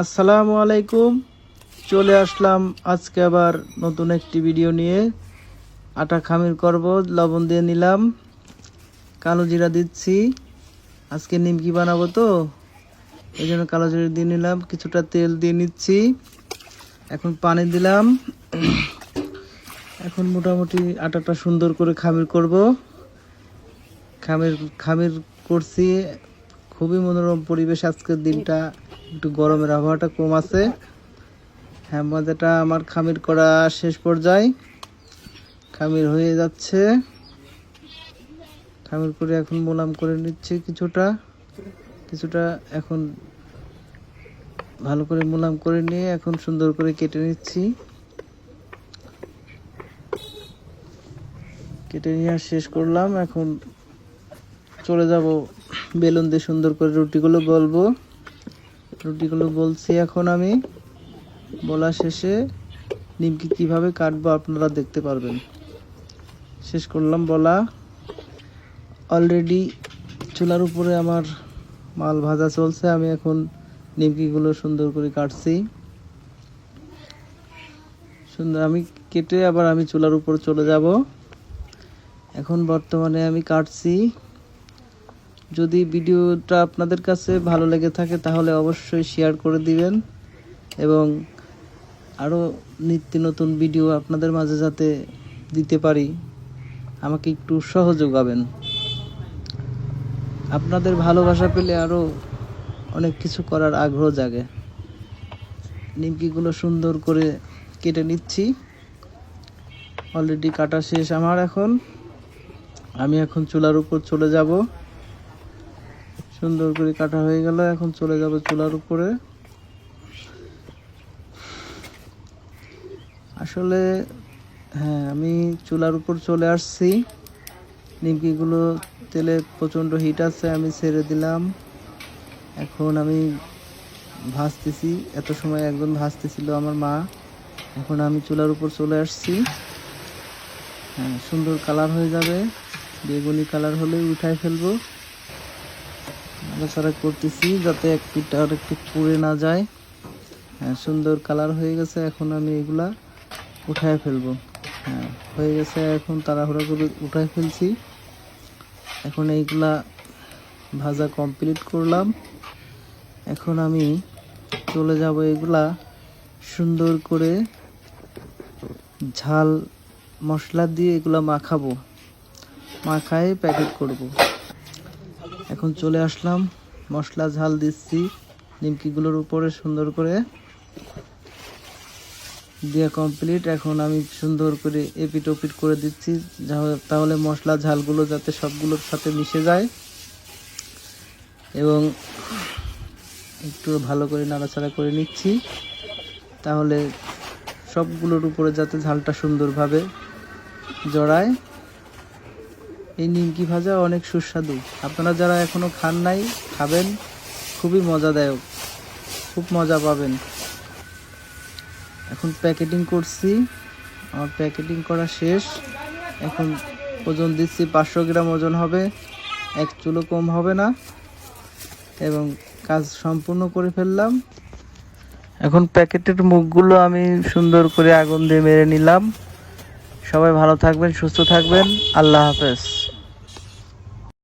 আসসালামু আলাইকুম। চলে আসলাম আজকে আবার নতুন একটি ভিডিও নিয়ে। আটা খামির করব, লবণ দিয়ে নিলাম, কালো জিরা দিচ্ছি। আজকে নিমকি বানাবো তো এই জন্য কালো জিরা দিয়ে নিলাম, কিছুটা তেল দিয়ে নিচ্ছি। এখন পানি দিলাম। এখন মোটামুটি আটাটা সুন্দর করে খামির করব। খামির খামির করছি, খুবই মনোরম পরিবেশ আজকের দিনটা। একটু গরমের আবহাওয়াটা কম আছে। হ্যাঁ মজাটা আমার খামির করা শেষ পর্যায়ে। খামির হয়ে যাচ্ছে। খামির করে এখন মোলাম করে নিচ্ছি কিছুটা। কিছুটা এখন ভালো করে মোলাম করে নিয়ে এখন সুন্দর করে কেটে নিচ্ছি। কেটে নিয়ে শেষ করলাম। এখন চলে যাব বেলুন দিয়ে সুন্দর করে রুটিগুলো বলব রুটিগুলো বলছি এখন আমি। বলা শেষে নিমকি কীভাবে কাটবো আপনারা দেখতে পারবেন। শেষ করলাম বলা। অলরেডি চুলার উপরে আমার মাল ভাজা চলছে, আমি এখন নিমকিগুলো সুন্দর করে কাটছি। সুন্দর, আমি কেটে আবার আমি চুলার উপর চলে যাব। এখন বর্তমানে আমি কাটছি। যদি ভিডিওটা আপনাদের কাছে ভালো লেগে থাকে, তাহলে অবশ্যই শেয়ার করে দিবেন এবং আরও নিত্য নতুন ভিডিও আপনাদের মাঝে যাতে দিতে পারি, আমাকে একটু উৎসাহ যোগাবেন। আপনাদের ভালোবাসা পেলে আরও অনেক কিছু করার আগ্রহ জাগে। নিমকিগুলো সুন্দর করে কেটে নিচ্ছি। অলরেডি কাটা শেষ আমার এখন। আমি এখন চুলার উপর চলে যাব। সুন্দর করে কাটা হয়ে গেল, এখন চলে যাবে চুলার উপরে। আসলে হ্যাঁ আমি চুলার উপর চলে আসছি। নিমকিগুলো, তেলে প্রচণ্ড হিট আছে, আমি ছেড়ে দিলাম। এখন আমি ভাজতেছি, এত সময় একজন ভাজতেছিল আমার মা। এখন আমি চুলার উপর চলে আসছি। হ্যাঁ সুন্দর কালার হয়ে যাবে। বেগুনি কালার হলেই উঠাই ফেলব। নাড়াচাড়া করতেছি যাতে এক পিঠটা আর একটু পুড়ে না যায়। হ্যাঁ সুন্দর কালার হয়ে গেছে, এখন আমি এগুলা উঠায় ফেলব। হ্যাঁ হয়ে গেছে, এখন তাড়াহুড়া করে উঠায় ফেলছি। এখন এইগুলা ভাজা কমপ্লিট করলাম। এখন আমি চলে যাব এগুলা সুন্দর করে ঝাল মশলা দিয়ে এগুলা মাখাবো। মাখায় প্যাকেট করব। এখন চলে আসলাম। মশলা ঝাল দিচ্ছি। নিমকিগুলোর উপরে সুন্দর করে দিয়ে কমপ্লিট এখন আমি সুন্দর করে এপিট ওপিট করে দিচ্ছি তাহলে মশলা ঝালগুলো যাতে সবগুলোর সাথে মিশে যায় এবং একটু ভালো করে নাড়াচাড়া করে নিচ্ছি। তাহলে সবগুলোর উপরে যাতে ঝালটা সুন্দরভাবে জড়ায়। এই নিমকি ভাজা অনেক সুস্বাদু। আপনারা যারা এখনও খান নাই, খাবেন। খুবই মজাদায়ক। খুব মজা পাবেন। এখন প্যাকেটিং করছি। আমার প্যাকেটিং করা শেষ। এখন ওজন দিচ্ছি পাঁচশো গ্রাম ওজন হবে। এক চুলো কম হবে না। এবং কাজ সম্পূর্ণ করে ফেললাম। এখন প্যাকেটের মুখগুলো আমি সুন্দর করে আগুন দিয়ে মেরে নিলাম। সবাই ভালো থাকবেন, সুস্থ থাকবেন। আল্লাহ হাফেজ।